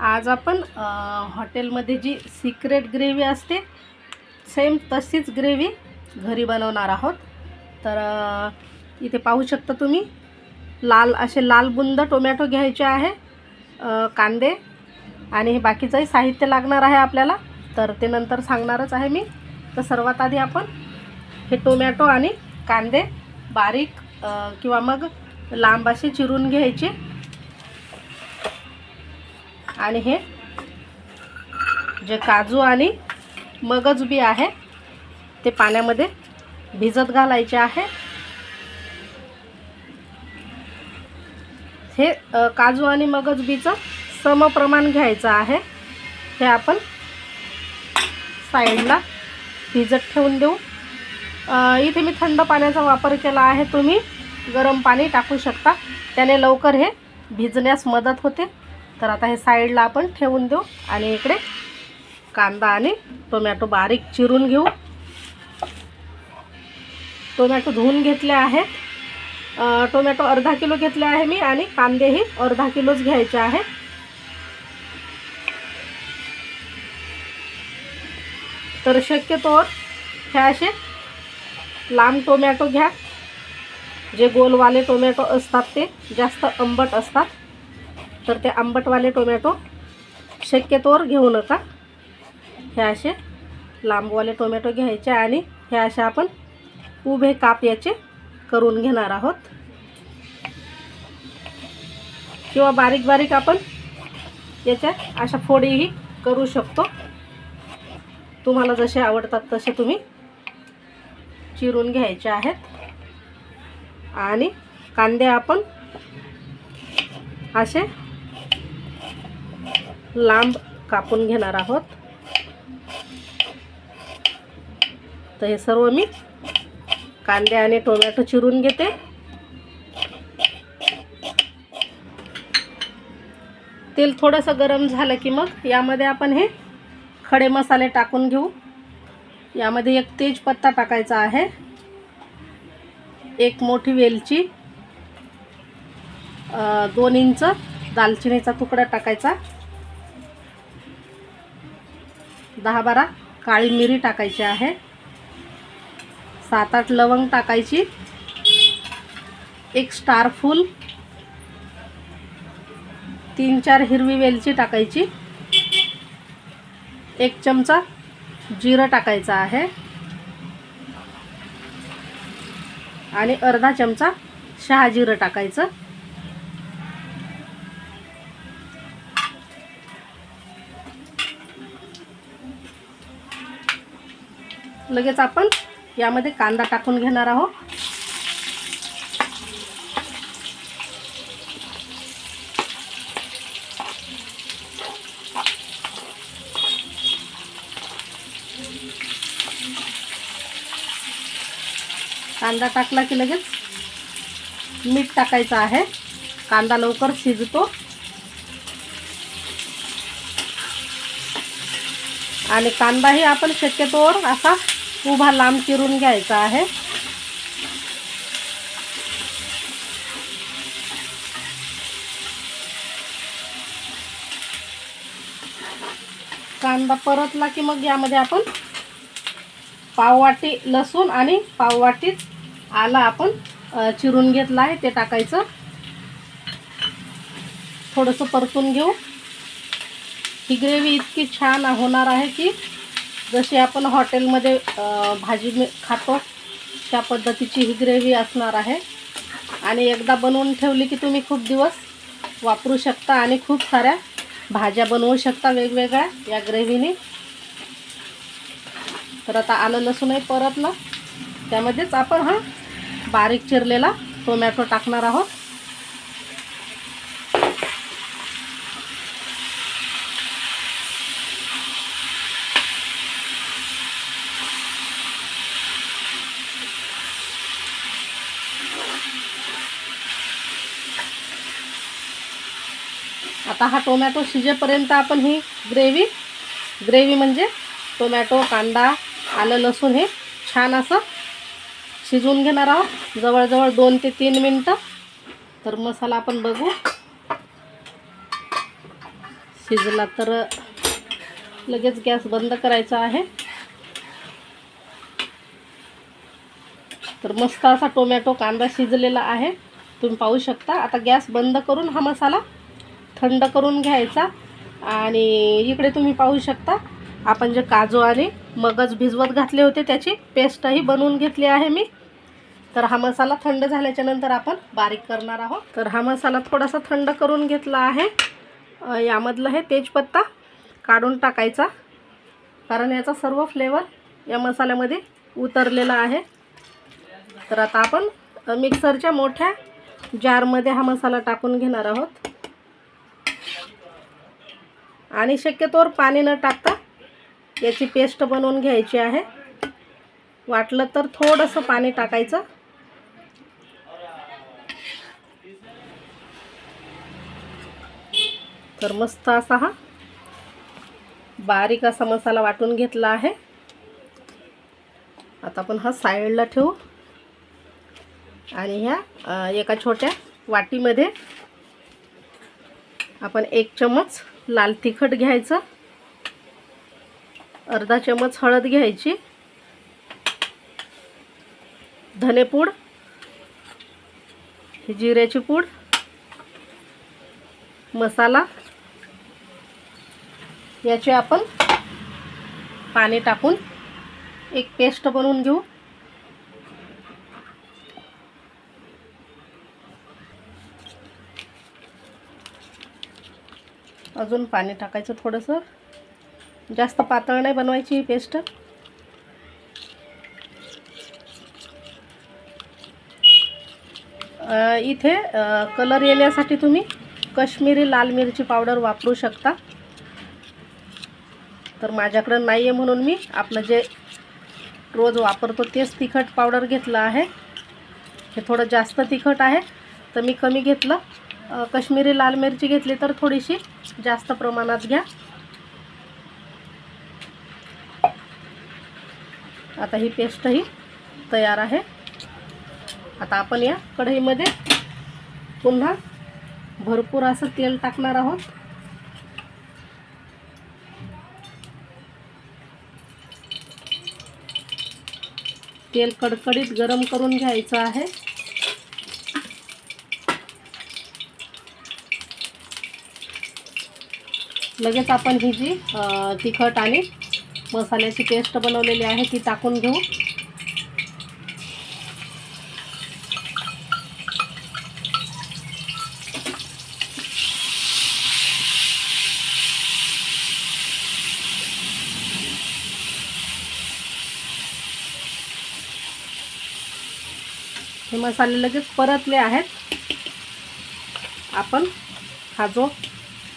आज आपण हॉटेलमध्ये जी सिक्रेट ग्रेव्ही असते सेम तशीच ग्रेव्ही घरी बनवणार आहोत. तर इथे पाहू शकता तुम्ही लाल असे लाल बुंद टोमॅटो घ्यायचे आहे कांदे आणि हे बाकीचंही साहित्य लागणार आहे आपल्याला. तर ते नंतर सांगणारच आहे मी. तर सर्वात आधी आपण हे टोमॅटो आणि कांदे बारीक किंवा मग लांब असे चिरून घ्यायचे. आणि हे जे काजू आणि मगज बी आहे ते पाण्यामध्ये भिजत घालायचे आहे. हे काजू आणि मगज बीचं समप्रमाण घ्यायचं आहे. हे आपण साईडला भिजत ठेवून देऊ. इथे मी थंड पाण्याचा वापर केला आहे. तुम्ही गरम पाणी टाकू शकता. त्याने लवकर हे भिजण्यास मदत होते. तर आता हे साईडला आपण ठेवून देऊ आणि इकडे कांदा आणि टोमॅटो बारीक चिरून घेऊ. टोमॅटो धुवून घेतले आहेत. टोमॅटो अर्धा किलो घेतले आहे मी आणि कांदेही अर्धा किलोच घ्यायचे आहे. तर शक्यतोवर हे असे लांब टोमॅटो घ्या. जे गोलवाले टोमॅटो असतात ते जास्त आंबट असतात. तर ते आंबटवाले टोमॅटो शक्यतोवर घेऊ नका. हे असे लांबवाले टोमॅटो घ्यायचे आणि हे असे आपण उभे काप याचे करून घेणार आहोत. किंवा बारीक बारीक आपण याच्या अशा फोडीही करू शकतो. तुम्हाला जसे आवडतात तसे तुम्ही चिरून घ्यायचे आहेत. आणि कांदे आपण असे लांब कापून घेणार आहोत. तर हे सर्व मी कांदे आणि टोमॅटो चिरून घेते. तेल थोडंसं गरम झालं की मग यामध्ये आपण हे खडे मसाले टाकून घेऊ. यामध्ये एक तेजपत्ता टाकायचा आहे. एक मोठी वेलची दोन इंच दालचिनीचा तुकडा टाकायचा. दहा बारा काळी मिरी टाकायची आहे. सात आठ लवंग टाकायची. एक स्टार फूल. तीन चार हिरवी वेलची टाकायची. एक चमचा जिरं टाकायचं आहे. आणि अर्धा चमचा शहाजिरं टाकायचं. लगेच आपण यामध्ये कांदा टाकून घेणार आहोत. कांदा टाकला की लगेच मीठ टाकायचं आहे. कांदा लवकर शिजतो. आणि कांदाही आपण शक्यतोवर असा उभा लांब चिरून घ्यायचा आहे. कांदा परतला की मग यामध्ये आपण पाववाटी लसूण आणि पाववाटीत आलं आपण चिरून घेतलं आहे ते टाकायचं. थोडंसं परतून घेऊ. ही ग्रेव्ही इतकी छान होणार आहे की जशी आपण हॉटेलमध्ये भाजी खातो त्या पद्धतीची ही ग्रेव्ही असणार आहे. आणि एकदा बनवून ठेवली की तुम्ही खूप दिवस वापरू शकता आणि खूप साऱ्या भाज्या बनवू शकता वेगवेगळ्या या ग्रेव्हीने. तर आता आलं लसूणही परतलं. त्यामध्येच आपण हा बारीक चिरलेला टोमॅटो टाकणार आहोत. आता हा टोमॅटो शिजेपर्यंत आपण ही ग्रेव्ही ग्रेव्ही म्हणजे टोमॅटो कांदा आलं लसूण हे छान असं शिजवून घेणार आहोत. जवळजवळ दोन ते तीन मिनटं. तर मसाला आपण बघू. शिजला तर लगेच गॅस बंद करायचा आहे. तर मस्त असा टोमॅटो कांदा शिजलेला आहे. तुम्ही पाहू शकता. आता गॅस बंद करून हा मसाला थंड करून घ्यायचा. आणि इकडे तुम्ही पाहू शकता आपण जे काजू आणि मगज भिजवत घातले होते त्याची पेस्टही बनवून घेतली आहे मी. तर हा मसाला थंड झाल्याच्यानंतर आपण बारीक करणार आहोत. तर हा मसाला थोडासा थंड करून घेतला आहे. यामधलं हे तेजपत्ता काढून टाकायचा. कारण याचा सर्व फ्लेवर या मसाल्यामध्ये उतरलेला आहे. तर आता आपण मिक्सरच्या मोठ्या जारमध्ये हा मसाला टाकून घेणार आहोत. आणि शक्यतोवर पाणी न टाकता याची पेस्ट बनवून घ्यायची आहे. वाटलं तर थोडंसं पाणी टाकायचं. तर मस्त असा हा बारीक असा मसाला वाटून घेतला आहे. आता आपण हा साईडला ठेवू. आणि ह्या एका छोट्या वाटीमध्ये आपण एक चमच लाल तिखट घ्यायचं. अर्धा चमच हळद घ्यायची. धनेपूड जिऱ्याची पूड. मसाला. याचे आपण पाणी टाकून एक पेस्ट बनवून घेऊ. अजून पाणी टाकायचं थोडंसं. जास्त पातळ नाही बनवायची ही पेस्ट. इथे कलर येण्यासाठी तुम्ही कश्मीरी लाल मिरची पावडर वापरू शकता. तर माझ्याकडं नाही आहे म्हणून मी आपलं जे रोज वापरतो तेच तिखट पावडर घेतलं आहे. हे थोडं जास्त तिखट आहे. तर मी कमी घेतलं. कश्मीरी लाल मिरची घेतली तर थोडीशी जास्त प्रमाणात घ्या. आता ही पेस्टही तयार आहे. आता आपण या कढईमध्ये पुन्हा भरपूर असं तेल टाकणार आहोत. तेल कडकडीत गरम करून घ्यायचं आहे. लगेच आपण ही जी तिखट आणि मसाल्याची पेस्ट बनवलेली आहे ती टाकून घेऊ. हे मसाले लगेच परतले आहेत. आपण हा जो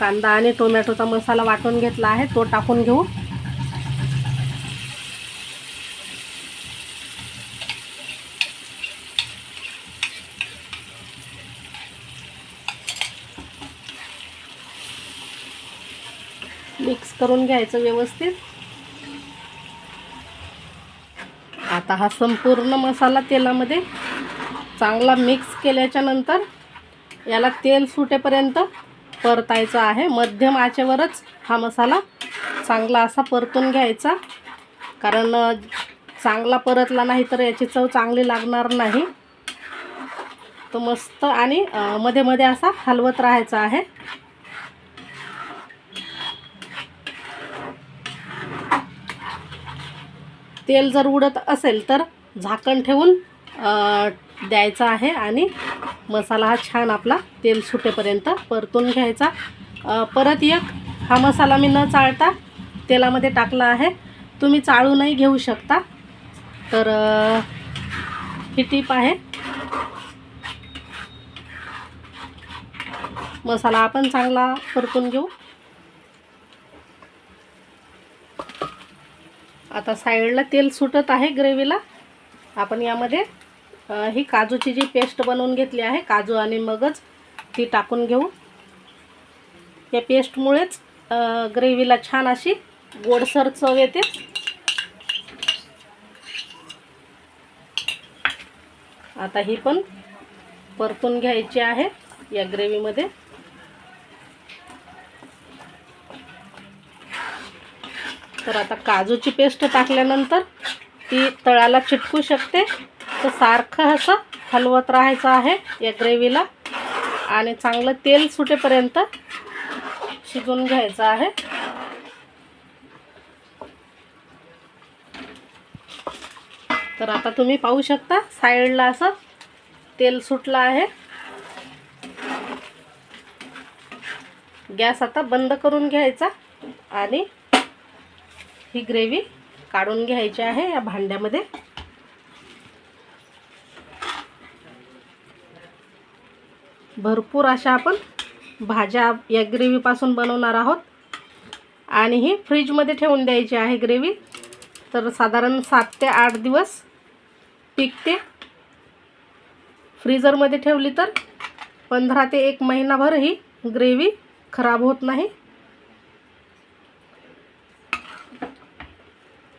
कांदा आणि टोमॅटोचा मसाला वाटून घेतला आहे तो टाकून घेऊ. मिक्स करून घ्यायचं व्यवस्थित. आता हा संपूर्ण मसाला तेलामध्ये चांगला मिक्स केल्याच्यानंतर याला तेल सुटेपर्यंत परतायचं आहे. मध्यम आचेवरच हा मसाला चांगला असा परतून घ्यायचा. कारण चांगला परतला नाही तर याची चव चांगली लागणार नाही. तो मस्त आणि मध्ये मध्ये असा हलवत राहायचा आहे. तेल जर उडत असेल तर झाकण ठेवून द्यायचं आहे आणि मसाला हा छान आपला तेल सुटेपर्यंत परतून घ्यायचा. परत एक हा मसाला मी न चाळता तेलामध्ये टाकला आहे. तुम्ही चाळूनही घेऊ शकता. तर ही टीप आहे. मसाला आपण चांगला परतून घेऊ. आता साईडला तेल सुटत आहे ग्रेव्हीला. आपण यामध्ये ही काजूची जी पेस्ट बनवून घेतली आहे काजू आणि मगच ती टाकून घेऊ. या पेस्टमुळेच ग्रेव्हीला छान अशी गोडसर चव येते. आता ही पण परतून घ्यायची आहे या ग्रेव्हीमध्ये. तर आता काजूची पेस्ट टाकल्यानंतर ती तळाला चिटकू शकते. तर सारखं असं हलवत राहायचं आहे या ग्रेव्हीला. आणि चांगलं तेल सुटेपर्यंत शिजवून घ्यायचं आहे. तर आता तुम्ही पाहू शकता साईडला असं तेल सुटलं आहे. गॅस आता बंद करून घ्यायचा आणि ही ग्रेव्ही काढून घ्यायची आहे या भांड्यामध्ये. भरपूर अशा आपण भाज्या या ग्रेव्हीपासून बनवणार आहोत. आणि ही फ्रीजमध्ये ठेवून द्यायची आहे ग्रेव्ही. तर साधारण सात ते आठ दिवस टिकते. फ्रीजरमध्ये ठेवली तर पंधरा ते एक महिनाभर ही ग्रेव्ही खराब होत नाही.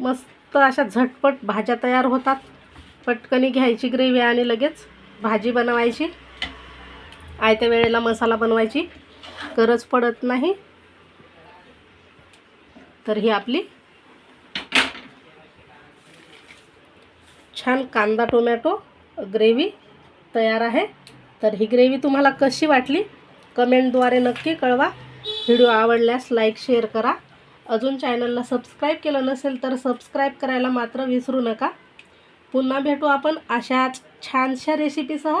मस्त अशा झटपट भाज्या तयार होतात. पटकनी घ्यायची ग्रेव्ही आणि लगेच भाजी बनवायची. आयत्या वेळेला मसाला बनवायची गरज पडत नाही. तर ही आपली छान कांदा टोमॅटो ग्रेव्ही तयार आहे. तर ही ग्रेव्ही तुम्हाला कशी वाटली? कमेंटद्वारे नक्की कळवा. व्हिडिओ आवडल्यास लाईक शेअर करा. अजून चॅनलला सबस्क्राईब केलं नसेल तर सबस्क्राईब करायला मात्र विसरू नका. पुन्हा भेटू आपण अशाच छानशा रेसिपीसह